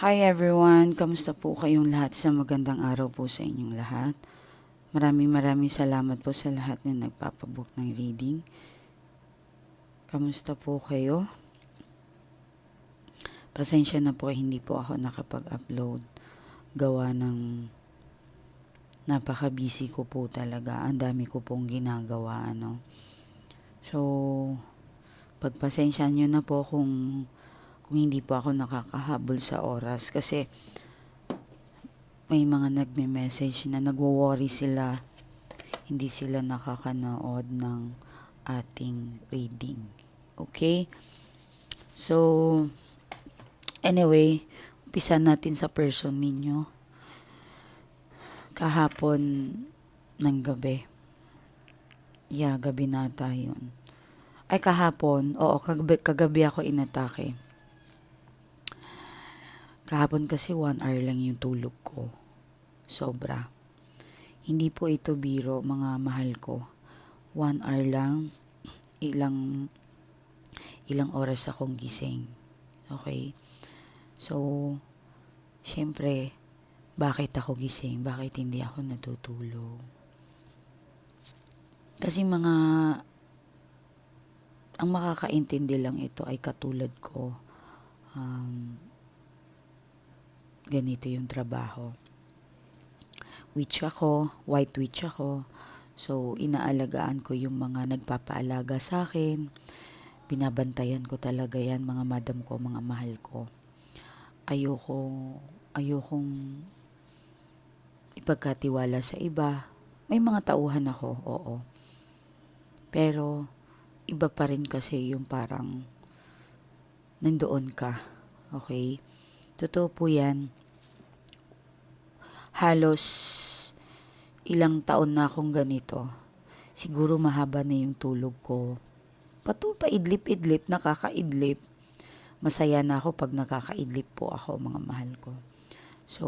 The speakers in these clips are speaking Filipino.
Hi everyone, kamusta po kayong lahat sa magandang araw po sa inyong lahat. Maraming maraming salamat po sa lahat na nagpapabook ng reading. Kamusta po kayo? Pasensya na po hindi po ako nakapag-upload. Gawa ng napaka-busy ko po talaga. Ang dami ko pong ginagawa ano. So, pagpasensya nyo na po kung kung hindi po ako nakakahabol sa oras kasi may mga nagme-message na nagwo-worry sila hindi sila nakakanood ng ating reading. Okay? So, anyway, umpisa natin sa person ninyo. Kahapon ng gabi. Yeah, gabi na tayo. Ay, kahapon. Oo, kagabi, kagabi ako inatake. Kahapon kasi one hour lang yung tulog ko. Sobra. Hindi po ito biro, mga mahal ko. One hour lang, ilang, ilang oras akong gising. Okay? So, syempre, bakit ako gising? Bakit hindi ako natutulog? Kasi mga, ang makakaintindi lang ito ay katulad ko. Um, ganito yung trabaho. Witch ako, white witch ako. So, inaalagaan ko yung mga nagpapaalaga sa akin. Binabantayan ko talaga yan, mga madam ko, mga mahal ko. Ayoko, ayokong ipagkatiwala sa iba. May mga tauhan ako, oo. Pero, iba pa rin kasi yung parang nandoon ka. Okay? Totoo po yan halos ilang taon na akong ganito. Siguro mahaba na yung tulog ko. Pato pa idlip-idlip, nakakaidlip. Masaya na ako pag nakakaidlip po ako, mga mahal ko. So,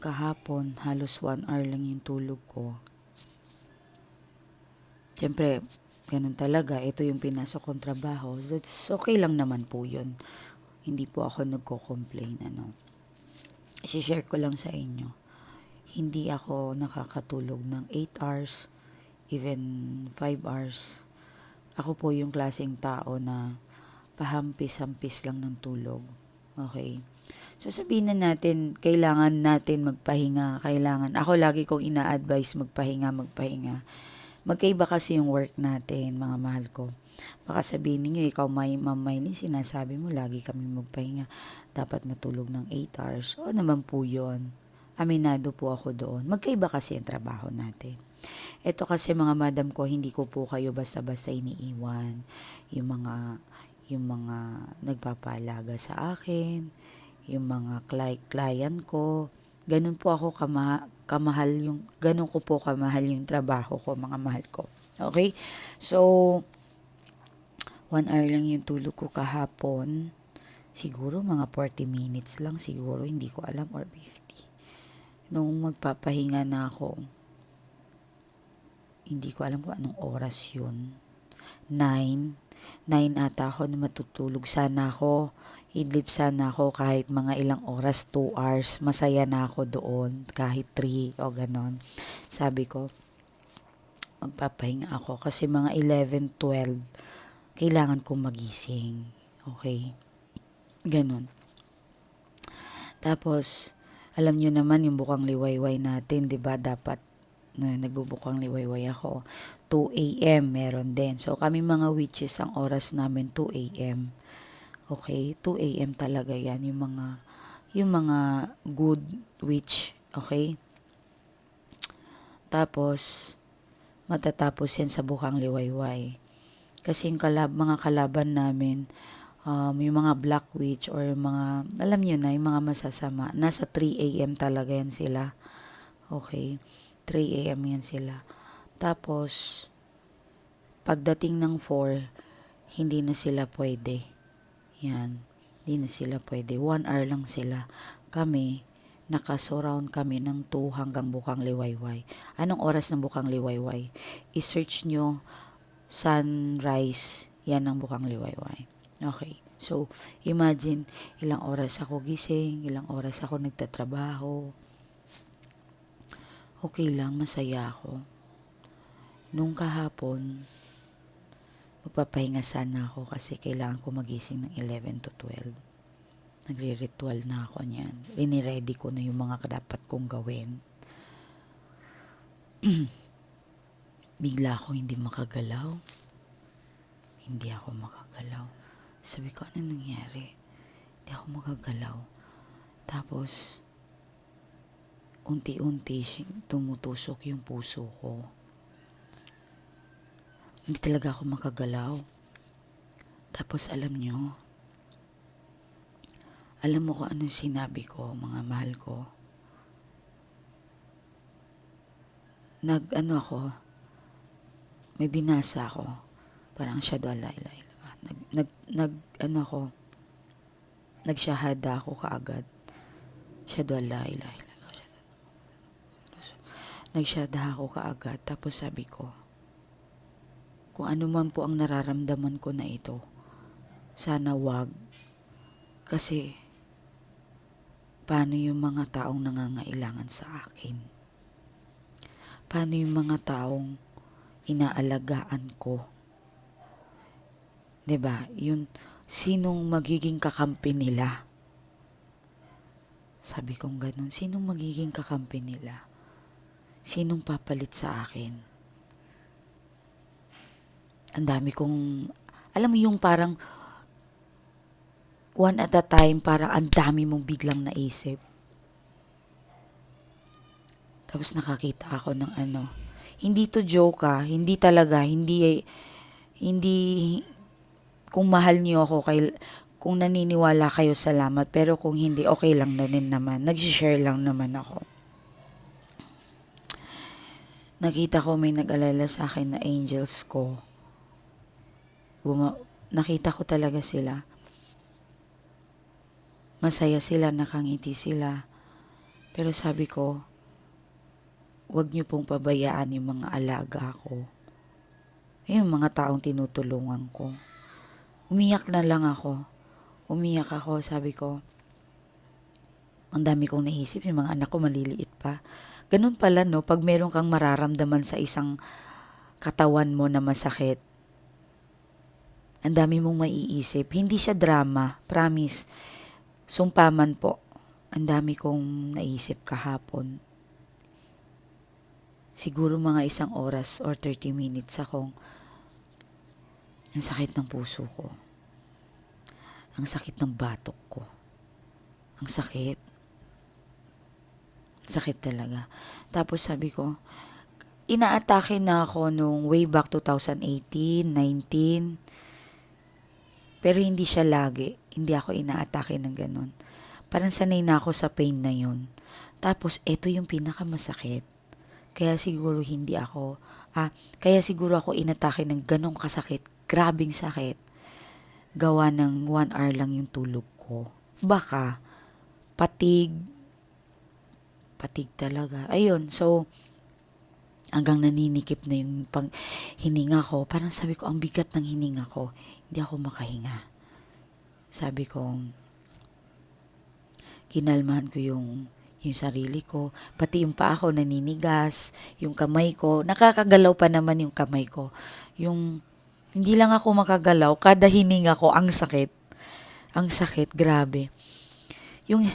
kahapon, halos one hour lang yung tulog ko. Siyempre, ganun talaga. Ito yung pinasok kong trabaho. That's okay lang naman po yun. Hindi po ako nagko-complain, ano i-share ko lang sa inyo. Hindi ako nakakatulog ng 8 hours, even 5 hours. Ako po yung klaseng tao na pahampis-hampis lang ng tulog. Okay? So sabihin na natin, kailangan natin magpahinga, kailangan. Ako lagi kong ina-advise magpahinga, magpahinga. Magkaiba kasi yung work natin, mga mahal ko. Baka sabihin niyo ikaw may mamaylin, sinasabi mo, lagi kami magpahinga. Dapat matulog ng 8 hours. O naman po yun. Aminado po ako doon. Magkaiba kasi ang trabaho natin. Ito kasi mga madam ko, hindi ko po kayo basta-basta iniiwan. Yung mga, yung mga nagpapalaga sa akin, yung mga client ko, ganun po ako kama, kamahal yung, ganun ko po kamahal yung trabaho ko, mga mahal ko. Okay? So, one hour lang yung tulog ko kahapon. Siguro mga 40 minutes lang siguro, hindi ko alam, or 50. Nung magpapahinga na ako, hindi ko alam kung anong oras yun. 9. 9 ata ako na matutulog. Sana ako idlip sana ako kahit mga ilang oras, 2 hours, masaya na ako doon, kahit 3 o ganon. Sabi ko, magpapahinga ako kasi mga 11, 12, kailangan kong magising. Okay? Ganon. Tapos, alam nyo naman yung bukang liwayway natin, di ba? Dapat na nagbubukang liwayway ako. 2 a.m. meron din. So, kami mga witches, ang oras namin 2 a.m. Okay, 2 a.m. talaga 'yan yung mga yung mga good witch, okay? Tapos matatapos yan sa bukang liwayway. Kasi yung kalab, mga kalaban namin, um, yung mga black witch or mga, alam niyo na, yung mga masasama, nasa 3 a.m. talaga yan sila. Okay? 3 a.m. yan sila. Tapos, pagdating ng 4, hindi na sila pwede. Yan. Di na sila pwede. One hour lang sila. Kami, nakasurround kami ng 2 hanggang bukang liwayway. Anong oras ng bukang liwayway? I-search nyo sunrise. Yan ang bukang liwayway. Okay. So, imagine, ilang oras ako gising, ilang oras ako nagtatrabaho. Okay lang, masaya ako. Nung kahapon, magpapahinga sana ako kasi kailangan ko magising ng 11 to 12. Nagre-ritual na ako niyan. Iniready ko na yung mga dapat kong gawin. Bigla ako hindi makagalaw. Hindi ako makagalaw. Sabi ko, ano nangyari? Hindi ako makagalaw. Tapos, unti-unti tumutusok yung puso ko. Hindi talaga ako makagalaw. Tapos alam nyo, alam mo kung anong sinabi ko, mga mahal ko. Nag, ano ako, may binasa ako. Parang shadow la ilaha illallah. Nag, nag, nag, ano ako, nagsyahada ako kaagad. Shadow la ilaha illallah. Nagsyahada ako kaagad. Tapos sabi ko, kung ano man po ang nararamdaman ko na ito, sana wag. Kasi, paano yung mga taong nangangailangan sa akin? Paano yung mga taong inaalagaan ko? ba? Yun, sinong magiging kakampi nila? Sabi kong ganun, sinong magiging kakampi nila? Sinong papalit sa akin? Ang dami kong, alam mo yung parang one at a time, parang ang dami mong biglang naisip. Tapos nakakita ako ng ano, hindi to joke ah, hindi talaga, hindi, hindi, kung mahal niyo ako, kay, kung naniniwala kayo, salamat. Pero kung hindi, okay lang na din naman. Nag-share lang naman ako. Nakita ko may nag-alala sa akin na angels ko. Buma- nakita ko talaga sila. Masaya sila, nakangiti sila. Pero sabi ko, wag niyo pong pabayaan yung mga alaga ko. Yung mga taong tinutulungan ko. Umiyak na lang ako. Umiyak ako, sabi ko, ang dami kong naisip, yung mga anak ko maliliit pa. Ganun pala, no, pag meron kang mararamdaman sa isang katawan mo na masakit, ang dami mong maiisip. Hindi siya drama, promise. Sumpaman po. Ang dami kong naisip kahapon. Siguro mga isang oras or 30 minutes akong ang sakit ng puso ko. Ang sakit ng batok ko. Ang sakit. Sakit talaga. Tapos sabi ko, inaatake na ako nung way back 2018, 19. Pero hindi siya lagi. Hindi ako inaatake ng ganun. Parang sanay na ako sa pain na yun. Tapos, ito yung pinakamasakit. Kaya siguro hindi ako, ah, kaya siguro ako inatake ng ganong kasakit. Grabing sakit. Gawa ng one hour lang yung tulog ko. Baka, patig, patig talaga. Ayun, so, hanggang naninikip na yung pang hininga ko. Parang sabi ko, ang bigat ng hininga ko. Hindi ako makahinga. Sabi ko, kinalmahan ko yung yung sarili ko, pati yung paa ko naninigas, yung kamay ko, nakakagalaw pa naman yung kamay ko. Yung, hindi lang ako makagalaw, kada hininga ko, ang sakit. Ang sakit, grabe. Yung,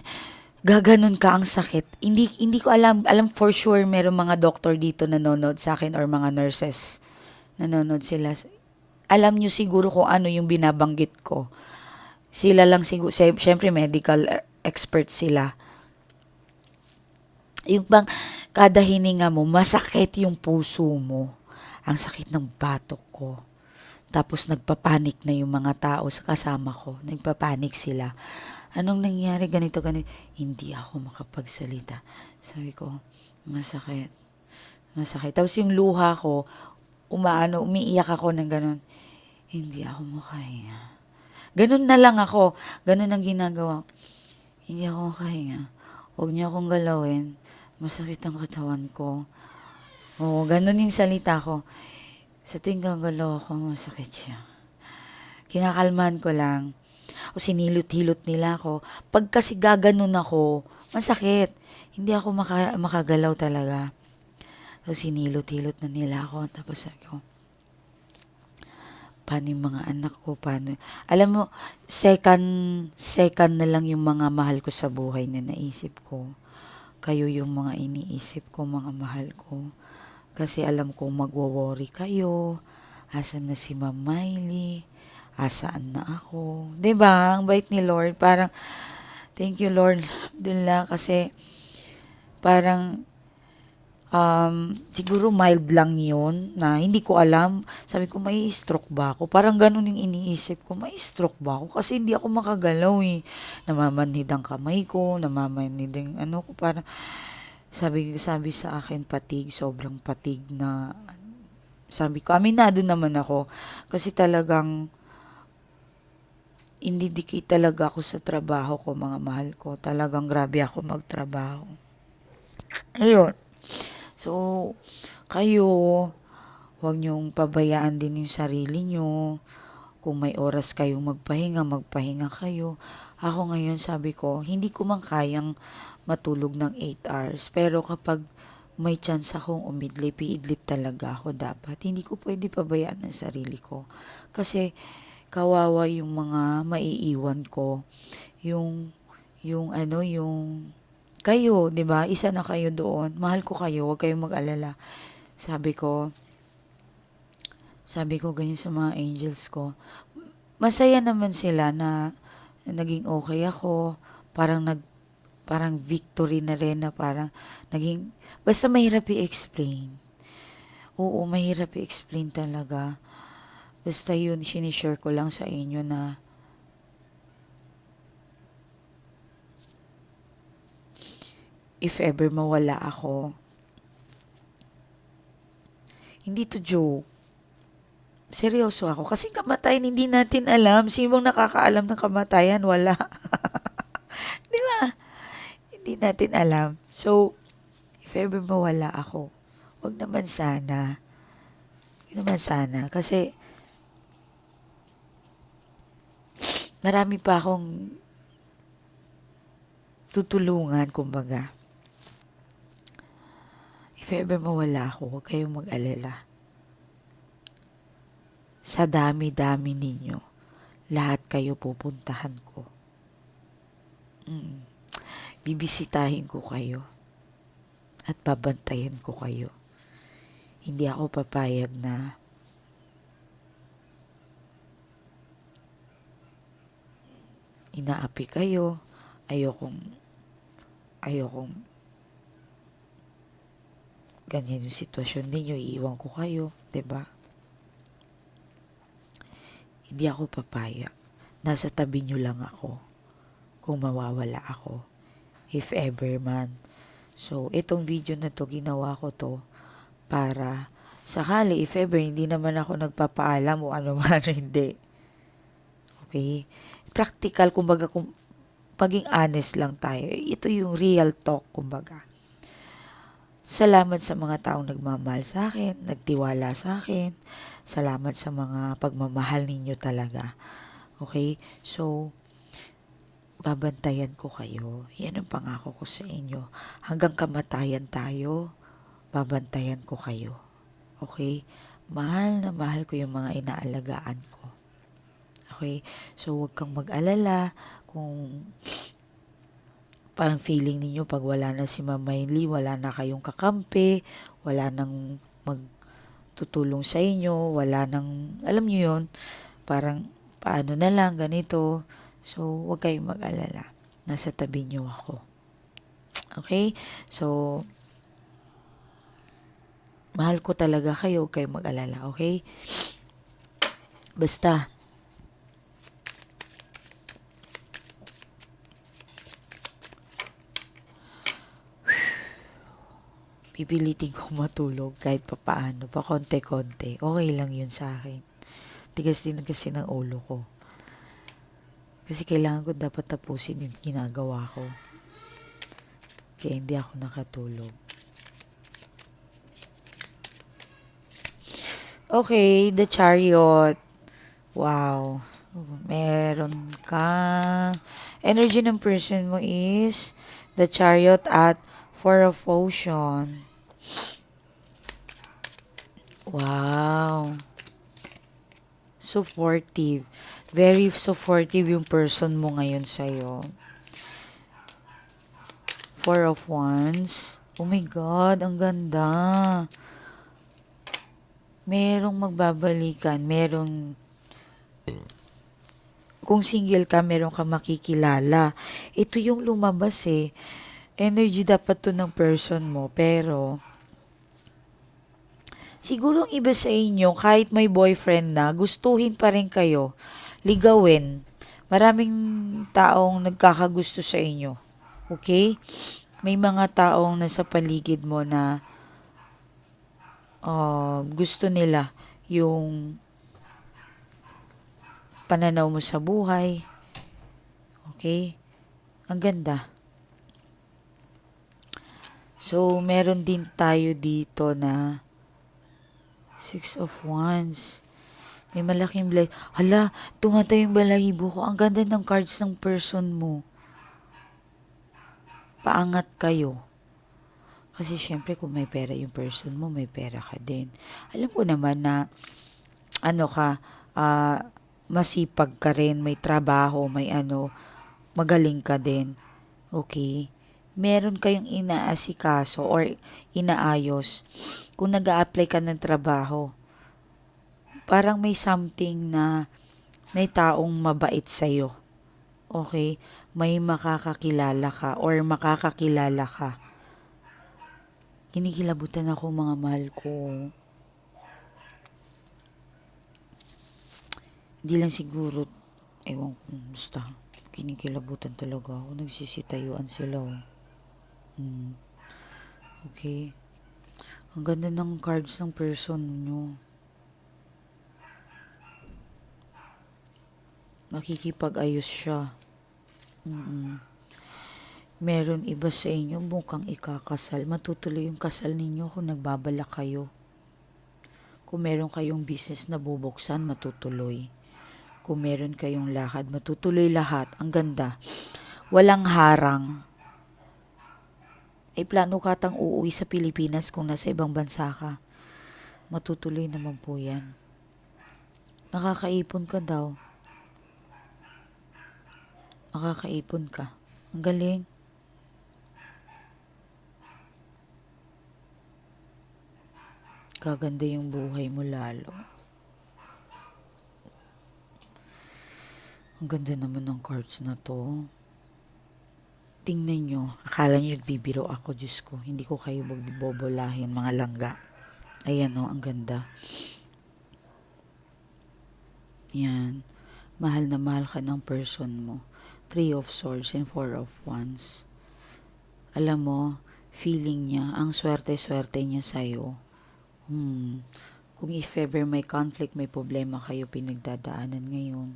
gaganon ka ang sakit. Hindi hindi ko alam, alam for sure meron mga doctor dito nanonood sa akin or mga nurses nanonood sila. Alam nyo siguro kung ano yung binabanggit ko. Sila lang siguro, syempre medical expert sila. Yung bang kada hininga mo, masakit yung puso mo. Ang sakit ng batok ko. Tapos nagpapanik na yung mga tao sa kasama ko. Nagpapanik sila. Anong nangyari? Ganito, ganito. Hindi ako makapagsalita. Sabi ko, masakit. Masakit. Tapos yung luha ko, umaano, umiiyak ako ng ganun. Hindi ako makahinga. Ganun na lang ako. Ganun ang ginagawa. Hindi ako makahinga. Huwag niyo akong galawin. Masakit ang katawan ko. Oo, ganun yung salita ko. Sa tuwing gagalaw ako, masakit siya. Kinakalman ko lang. O sinilot-hilot nila ako. Pag kasi gaganon ako, masakit. Hindi ako maka, makagalaw talaga. So, sinilot-hilot na nila ako. Tapos sabi ko, paano yung mga anak ko, paano. Alam mo, second, second na lang yung mga mahal ko sa buhay na naisip ko. Kayo yung mga iniisip ko, mga mahal ko. Kasi alam ko magwo-worry kayo. Asan na si Ma'am Miley? Asaan na ako? ba Ang bait ni Lord. Parang, thank you Lord. Alhamdulillah. Kasi, parang, um, siguro mild lang yun na hindi ko alam. Sabi ko, may stroke ba ako? Parang ganun yung iniisip ko, may stroke ba ako? Kasi hindi ako makagalaw eh. Namamanhid ang kamay ko, namamanhid ang ano ko, parang, sabi, sabi sa akin, patig, sobrang patig na, sabi ko, aminado naman ako. Kasi talagang, hindi dikit talaga ako sa trabaho ko, mga mahal ko. Talagang grabe ako magtrabaho. Ayun. So, kayo, huwag niyong pabayaan din yung sarili niyo. Kung may oras kayong magpahinga, magpahinga kayo. Ako ngayon, sabi ko, hindi ko man kayang matulog ng 8 hours. Pero kapag may chance akong umidlip, iidlip talaga ako dapat. Hindi ko pwede pabayaan ang sarili ko. Kasi, kawawa yung mga maiiwan ko. Yung, yung ano, yung kayo, 'di ba? Isa na kayo doon. Mahal ko kayo, huwag kayong mag-alala. Sabi ko, sabi ko ganyan sa mga angels ko. Masaya naman sila na, na naging okay ako. Parang nag parang victory na rin na parang naging basta mahirap i-explain. Oo, mahirap i-explain talaga. Basta yun, sinishare ko lang sa inyo na if ever mawala ako, hindi to joke. Seryoso ako. Kasi kamatayan, hindi natin alam. Sino bang nakakaalam ng kamatayan? Wala. Di ba? Hindi natin alam. So, if ever mawala ako, wag naman sana. Wag naman sana. Kasi, marami pa akong tutulungan, kumbaga. If ever mawala ako, huwag kayong mag-alala. Sa dami-dami ninyo, lahat kayo pupuntahan ko. Mm. Bibisitahin ko kayo. At babantayan ko kayo. Hindi ako papayag na inaapi kayo. Ayokong ayokong ganyan yung sitwasyon ninyo, iiwan ko kayo, ba? Hindi ako papaya. Nasa tabi nyo lang ako kung mawawala ako. If ever man. So, itong video na to, ginawa ko to para sakali, if ever, hindi naman ako nagpapaalam o ano man, hindi. Okay? Practical, kumbaga, kung paging honest lang tayo. Ito yung real talk, kumbaga. Salamat sa mga taong nagmamahal sa akin, nagtiwala sa akin. Salamat sa mga pagmamahal ninyo talaga. Okay? So, babantayan ko kayo. Yan ang pangako ko sa inyo. Hanggang kamatayan tayo, babantayan ko kayo. Okay? Mahal na mahal ko yung mga inaalagaan ko. Okay? So, huwag kang mag-alala kung parang feeling ninyo pag wala na si Mama Lee, wala na kayong kakampi, wala nang magtutulong sa inyo, wala nang, alam niyo yon parang paano na lang, ganito. So, huwag kayong mag-alala. Nasa tabi niyo ako. Okay? So, mahal ko talaga kayo, kayong mag-alala. Okay? Basta, pipilitin kong matulog kahit papaano, pa konti-konti. Okay lang yun sa akin. Tigas din kasi ng ulo ko. Kasi kailangan ko dapat tapusin yung ginagawa ko. Kaya hindi ako nakatulog. Okay, the chariot. Wow. Meron ka. Energy ng person mo is the chariot at four of ocean. Wow. Supportive. Very supportive yung person mo ngayon sa'yo. Four of Wands. Oh my God, ang ganda. Merong magbabalikan. Merong kung single ka, meron ka makikilala. Ito yung lumabas eh. Energy dapat to ng person mo. Pero, siguro iba sa inyo, kahit may boyfriend na, gustuhin pa rin kayo. Ligawin. Maraming taong nagkakagusto sa inyo. Okay? May mga taong nasa paligid mo na uh, gusto nila yung pananaw mo sa buhay. Okay? Ang ganda. So, meron din tayo dito na Six of Wands. May malaking blag. Hala, tumatay yung balahibo ko. Ang ganda ng cards ng person mo. Paangat kayo. Kasi syempre kung may pera yung person mo, may pera ka din. Alam ko naman na ano ka, ah, masipag ka rin, may trabaho, may ano, magaling ka din. Okay? Meron kayong inaasikaso or inaayos kung nag apply ka ng trabaho. Parang may something na may taong mabait sa'yo. Okay? May makakakilala ka or makakakilala ka. Kinikilabutan ako mga mahal ko. Hindi lang siguro, ewan ko, basta, kinikilabutan talaga ako. Nagsisitayuan sila. Oh. Hmm. Okay. Ang ganda ng cards ng person nyo. Makikipag-ayos siya. Mm-mm. Meron iba sa inyo mukhang ikakasal. Matutuloy yung kasal ninyo kung nagbabala kayo. Kung meron kayong business na bubuksan, matutuloy. Kung meron kayong lakad, matutuloy lahat. Ang ganda. Walang harang. Ay plano ka tang uuwi sa Pilipinas kung nasa ibang bansa ka. Matutuloy naman po yan. Nakakaipon ka daw. Makakaipon ka. Ang galing. Gaganda yung buhay mo lalo. Ang ganda naman ng cards na to. Tingnan nyo. Akala nyo nagbibiro ako, Diyos ko. Hindi ko kayo bobolahin, mga langga. Ayan o, ang ganda. Yan. Mahal na mahal ka ng person mo. Three of Swords and Four of Wands. Alam mo, feeling niya, ang swerte-swerte niya sa'yo. Hmm. Kung if ever may conflict, may problema kayo pinagdadaanan ngayon,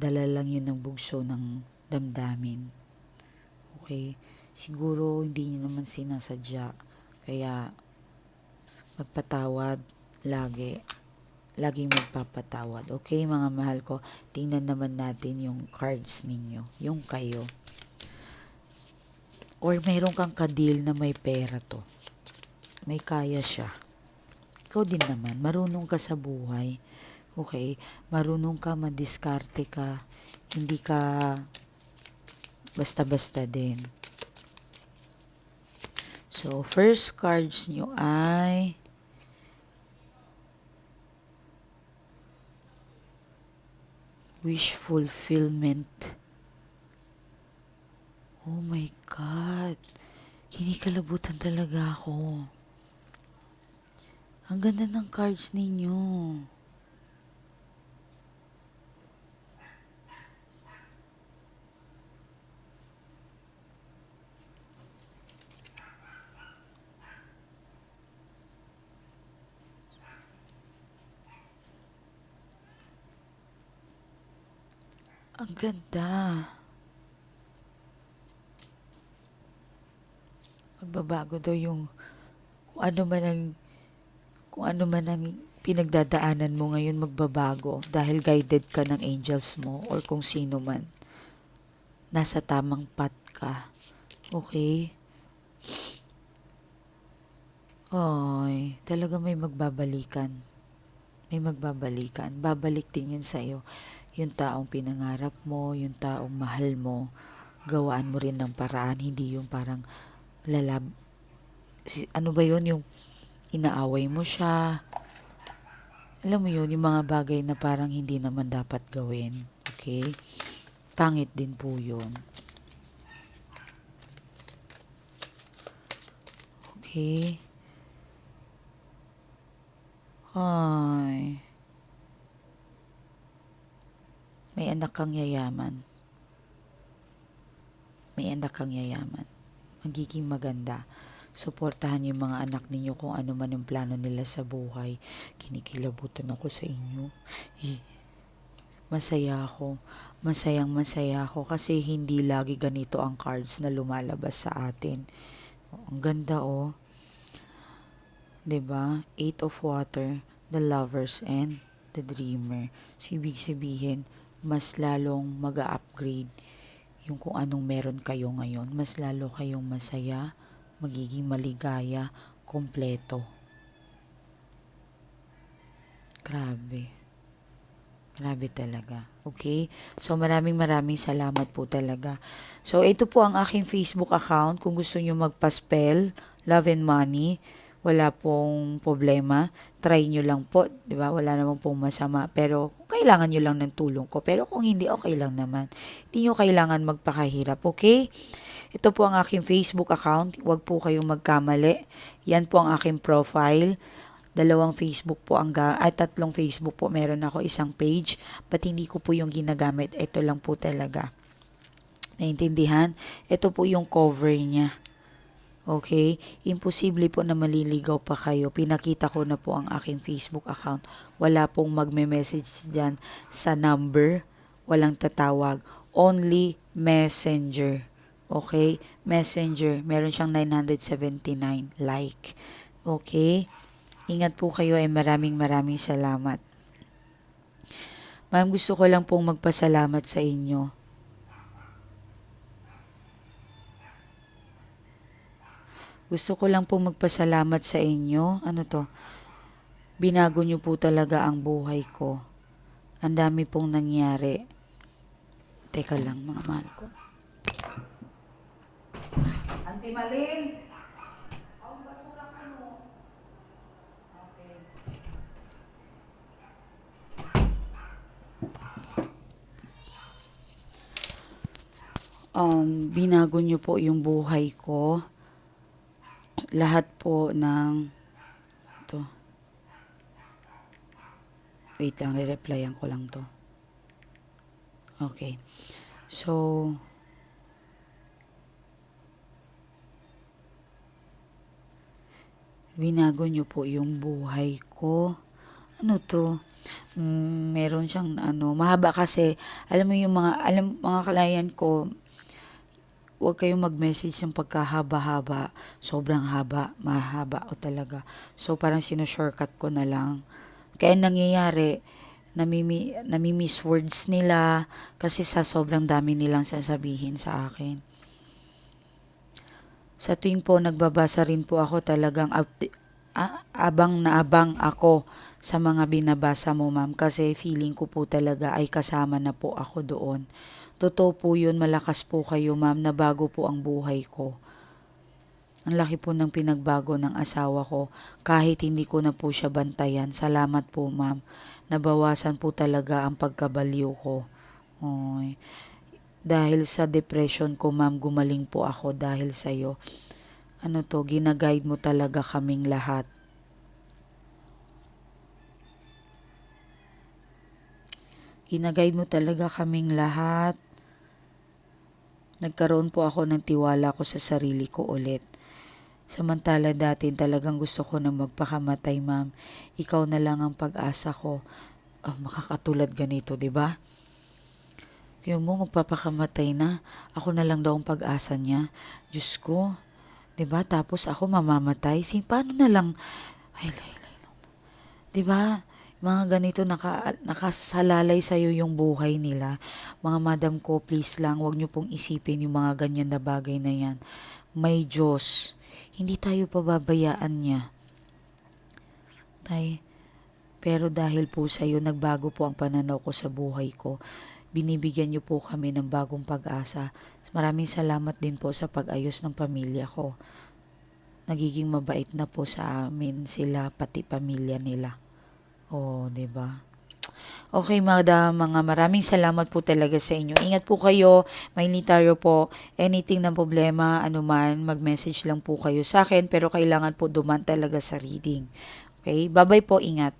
dala lang yun ng bugso ng damdamin. Okay? Siguro hindi niyo naman sinasadya. Kaya magpatawad lagi. Laging magpapatawad. Okay, mga mahal ko? Tingnan naman natin yung cards ninyo. Yung kayo. Or mayroon kang kadil na may pera to. May kaya siya. Ikaw din naman. Marunong ka sa buhay. Okay? Marunong ka, madiskarte ka. Hindi ka basta-basta din. So, first cards nyo ay wish fulfillment. Oh my God. Kinikalabutan talaga ako. Ang ganda ng cards ninyo. Ganda. Magbabago daw yung kung ano man ang kung ano man ang pinagdadaanan mo ngayon magbabago dahil guided ka ng angels mo or kung sino man. Nasa tamang path ka. Okay? Oy, talaga may magbabalikan. May magbabalikan. Babalik din yun sa'yo. Yung taong pinangarap mo, yung taong mahal mo, gawaan mo rin ng paraan, hindi yung parang lalab... Si, ano ba yun? Yung inaaway mo siya. Alam mo yun, yung mga bagay na parang hindi naman dapat gawin. Okay? Pangit din po yun. Okay? Ay. May anak kang yayaman. May anak kang yayaman. Magiging maganda. Suportahan yung mga anak ninyo kung ano man yung plano nila sa buhay. Kinikilabutan ako sa inyo. Eh, Masaya ako. Masayang masaya ako kasi hindi lagi ganito ang cards na lumalabas sa atin. Ang ganda oh. 'Di ba? Eight of water, the lovers and the dreamer. So, ibig sabihin, mas lalong mag upgrade yung kung anong meron kayo ngayon. Mas lalo kayong masaya, magiging maligaya, kompleto. Grabe. Grabe talaga. Okay? So, maraming maraming salamat po talaga. So, ito po ang aking Facebook account. Kung gusto nyo magpa-spell, Love and Money, wala pong problema. Try nyo lang po. Di ba? Wala namang pong masama. Pero, kailangan nyo lang ng tulong ko. Pero kung hindi, okay lang naman. Hindi nyo kailangan magpakahirap. Okay? Ito po ang aking Facebook account. Huwag po kayong magkamali. Yan po ang aking profile dalawang Facebook po ang ga ay tatlong Facebook po meron ako isang page but hindi ko po yung ginagamit ito lang po talaga naintindihan ito po yung cover niya Okay? Imposible po na maliligaw pa kayo. Pinakita ko na po ang aking Facebook account. Wala pong magme-message dyan sa number. Walang tatawag. Only messenger. Okay? Messenger. Meron siyang 979 like. Okay? Ingat po kayo ay maraming maraming salamat. Ma'am, gusto ko lang pong magpasalamat sa inyo. Gusto ko lang pong magpasalamat sa inyo. Ano to? Binago niyo po talaga ang buhay ko. Ang dami pong nangyari. Teka lang, mga mahal ko. Auntie Malin! um, binago niyo po yung buhay ko. Lahat po ng to. Wait lang, re-replyan ko lang to. Okay. So, binago niyo po yung buhay ko. Ano to? Mm, meron siyang ano, mahaba kasi, alam mo yung mga, alam, mga client ko, huwag kayong mag-message ng pagkahaba-haba. Sobrang haba, mahaba o talaga. So, parang sino-shortcut ko na lang. Kaya nangyayari, namimi, namimiss words nila kasi sa sobrang dami nilang sasabihin sa akin. Sa tuwing po nagbabasa rin po ako talagang abang na abang ako sa mga binabasa mo ma'am kasi feeling ko po talaga ay kasama na po ako doon. Totoo po yun, malakas po kayo ma'am na bago po ang buhay ko. Ang laki po ng pinagbago ng asawa ko kahit hindi ko na po siya bantayan. Salamat po ma'am. Nabawasan po talaga ang pagkabaliw ko. Oy. Dahil sa depression ko ma'am, gumaling po ako dahil sa iyo. Ano to, ginaguide mo talaga kaming lahat. Ginaguide mo talaga kaming lahat. Nagkaroon po ako ng tiwala ko sa sarili ko ulit. Samantala dati talagang gusto ko na magpakamatay, ma'am. Ikaw na lang ang pag-asa ko. Oh, makakatulad ganito, di ba? Kaya mo magpapakamatay na. Ako na lang daw ang pag-asa niya. Diyos ko. Di ba? Tapos ako mamamatay. Si, paano na lang? Ay, lay, lay. 'Di ba? Mga ganito naka, nakasalalay sa'yo yung buhay nila. Mga madam ko, please lang, wag niyo pong isipin yung mga ganyan na bagay na yan. May Diyos. Hindi tayo pababayaan niya. Tay, pero dahil po sa'yo, nagbago po ang pananaw ko sa buhay ko. Binibigyan niyo po kami ng bagong pag-asa. Maraming salamat din po sa pag-ayos ng pamilya ko. Nagiging mabait na po sa amin sila, pati pamilya nila. Oh, 'di ba? Okay, madam, mga maraming salamat po talaga sa inyo. Ingat po kayo, may tayo po. Anything na problema, anuman, mag-message lang po kayo sa akin, pero kailangan po duman talaga sa reading. Okay, bye-bye po, ingat.